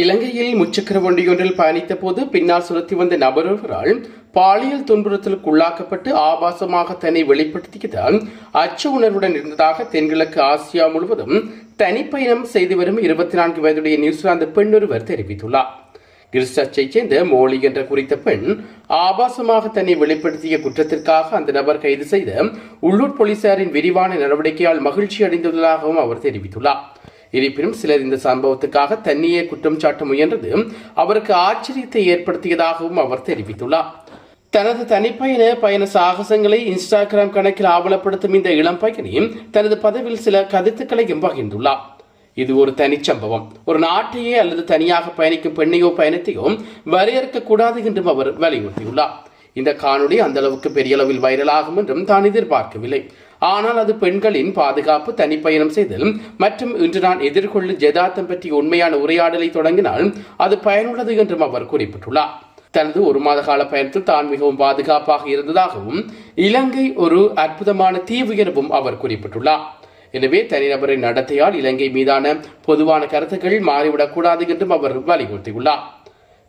இலங்கையில் முச்சக்கர வண்டியொன்றில் பயணித்த போது பின்னால் சுரத்தி வந்த நபரொருவரால் பாலியல் துன்புறுத்தலுக்கு உள்ளாக்கப்பட்டு ஆபாசமாக தன்னை வெளிப்படுத்தியதால் அச்ச உணர்வுடன் இருந்ததாக தென்கிழக்கு ஆசியா முழுவதும் தனிப்பயணம் செய்து வரும் இருபத்தி நான்கு வயதுடைய நியூசிலாந்து பெண் ஒருவர் தெரிவித்துள்ளார். கிறிஸ்டச்சை சேர்ந்த மோலி என்ற குறித்த பெண் ஆபாசமாக தன்னை வெளிப்படுத்திய குற்றத்திற்காக அந்த நபர் கைது செய்த உள்ளூர் போலீசாரின் விரிவான நடவடிக்கையால் மகிழ்ச்சி அடைந்துள்ளதாகவும் அவர் தெரிவித்துள்ளார். இருப்பினும் சிலர் இந்த சம்பவத்துக்காக தன்னையே குற்றம் சாட்ட முயன்றது அவருக்கு ஆச்சரியத்தை ஏற்படுத்தியதாகவும் அவர் தெரிவித்துள்ளார். தனது தனிப்பயண பயண சாகசங்களை இன்ஸ்டாகிராம் கணக்கில் ஆவலப்படுத்தும் இந்த இளம் பயணி தனது பதவியில் சில கருத்துக்களையும் பகிர்ந்துள்ளார். இது ஒரு தனிச்சம்பவம் ஒரு நாட்டையே அல்லது தனியாக பயணிக்கும் பெண்ணையோ பயணத்தையோ வரையறுக்கக்கூடாது என்றும் அவர் வலியுறுத்தியுள்ளார். இந்த காணொளி அந்த அளவுக்கு பெரிய அளவில் வைரலாகும் என்றும் தான் எதிர்பார்க்கவில்லை. ஆனால் அது பெண்களின் பாதுகாப்பு தனிப்பயணம் செய்தல் மற்றும் இன்று நான் எதிர்கொள்ளும் ஜெதார்த்தம் பற்றிய உண்மையான உரையாடலை தொடங்கினால் அது பயனுள்ளது என்றும் அவர் குறிப்பிட்டுள்ளார். தனது ஒரு மாத கால பயணத்தில் தான் மிகவும் பாதுகாப்பாக இருந்ததாகவும் இலங்கை ஒரு அற்புதமான தீவு எனவும் அவர் குறிப்பிட்டுள்ளார். எனவே தனிநபரின் நடத்தையால் இலங்கை மீதான பொதுவான கருத்துக்கள் மாறிவிடக்கூடாது என்றும் அவர் வலியுறுத்தியுள்ளார்.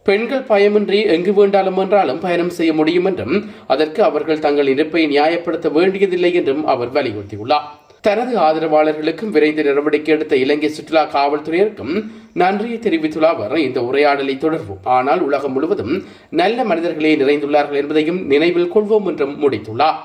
பெண்கள் பயமின்றி எங்கு வேண்டாலும் என்றாலும் பயணம் செய்ய முடியும் என்றும் அதற்கு அவர்கள் தங்கள் இருப்பை நியாயப்படுத்த வேண்டியதில்லை என்றும் அவர் வலியுறுத்தியுள்ளார். தனது ஆதரவாளர்களுக்கும் விரைந்து நடவடிக்கை எடுத்த இலங்கை சுற்றுலா காவல்துறையினருக்கும் நன்றியை தெரிவித்துள்ள அவர் இந்த உரையாடலை தொடர்வோம். ஆனால் உலகம் முழுவதும் நல்ல மனிதர்களே நிறைந்துள்ளார்கள் என்பதையும் நினைவில் கொள்வோம் என்றும் முடித்துள்ளார்.